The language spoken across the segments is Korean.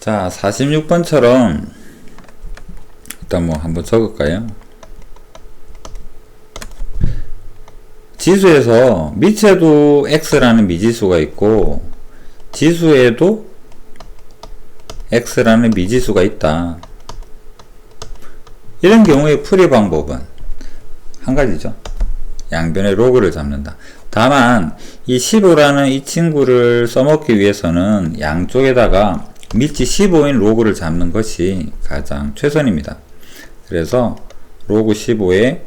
자, 46번처럼 일단 뭐 한번 적을까요? 지수에서 밑에도 x라는 미지수가 있고 지수에도 x라는 미지수가 있다. 이런 경우에 풀이 방법은 한 가지죠. 양변의 로그를 잡는다. 다만 이 15라는 이 친구를 써먹기 위해서는 양쪽에다가 밑이 15인 로그를 잡는 것이 가장 최선입니다. 그래서 로그 15에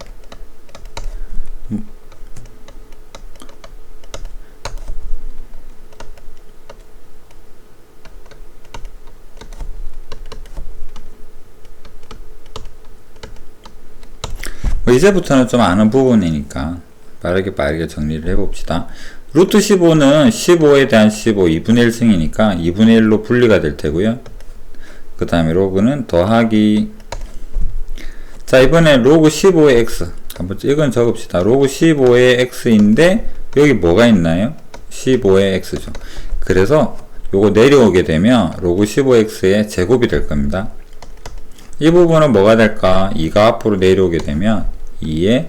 뭐 이제부터는 좀 아는 부분이니까 빠르게 빠르게 정리를 해봅시다. 루트 15는 15에 대한 15 2분의 1승이니까 2분의 1로 분리가 될 테고요. 그 다음에 로그는 더하기 자 이번에 로그 15의 x 한번 이건 적읍시다. 로그 15의 x인데 여기 뭐가 있나요? 15의 x죠. 그래서 요거 내려오게 되면 로그 15x의 제곱이 될 겁니다. 이 부분은 뭐가 될까? 2가 앞으로 내려오게 되면 2의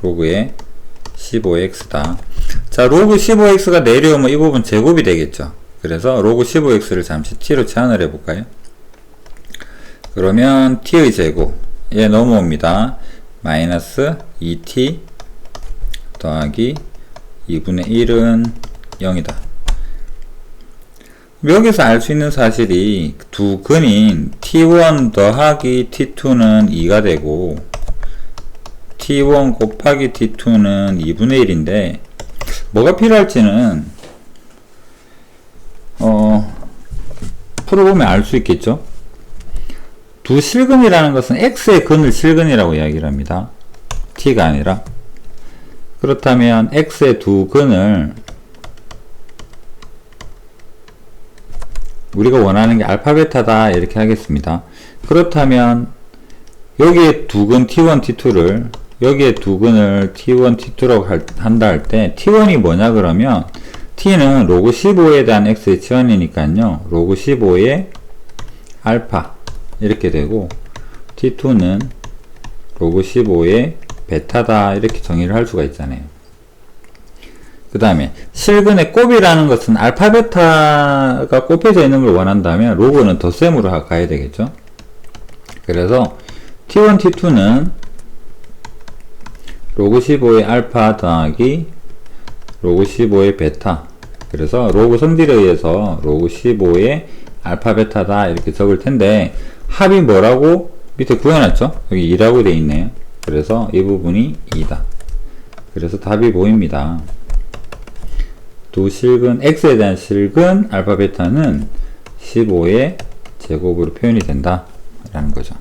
로그의 15x다. 자, 로그 15x가 내려오면 이 부분 제곱이 되겠죠. 그래서 로그 15x를 잠시 t로 제한을 해볼까요? 그러면 t의 제곱, 예, 넘어옵니다. 마이너스 2t 더하기 2분의 1은 0이다. 여기서 알 수 있는 사실이 두 근인 t1 더하기 t2는 2가 되고 t1 곱하기 t2는 2분의 1인데 뭐가 필요할지는 어 풀어보면 알 수 있겠죠? 두 실근이라는 것은 x의 근을 실근이라고 이야기를 합니다. T가 아니라. 그렇다면 x의 두 근을 우리가 원하는 게 알파 베타다 이렇게 하겠습니다. 그렇다면 여기에 두 근 t1, t2를 여기에 두 근을 t1, t2라고 할, 한다 할 때 t1이 뭐냐 그러면 t는 로그 15에 대한 x의 치환이니까요. 로그 15의 알파 이렇게 되고 t2는 로그 15의 베타다 이렇게 정의를 할 수가 있잖아요. 그 다음에 실근의 곱이라는 것은 알파 베타가 곱해져 있는 걸 원한다면 로그는 덧셈으로 가야 되겠죠 그래서 t1 t2는 로그 15의 알파 더하기 로그 15의 베타. 그래서 로그 성질에 의해서 로그 15의 알파 베타다 이렇게 적을 텐데 합이 뭐라고 밑에 구해놨죠? 여기 2라고 되어 있네요. 그래서 이 부분이 2다. 그래서 답이 보입니다. 두 실근 x에 대한 실근 알파 베타는 15의 제곱으로 표현이 된다 라는 거죠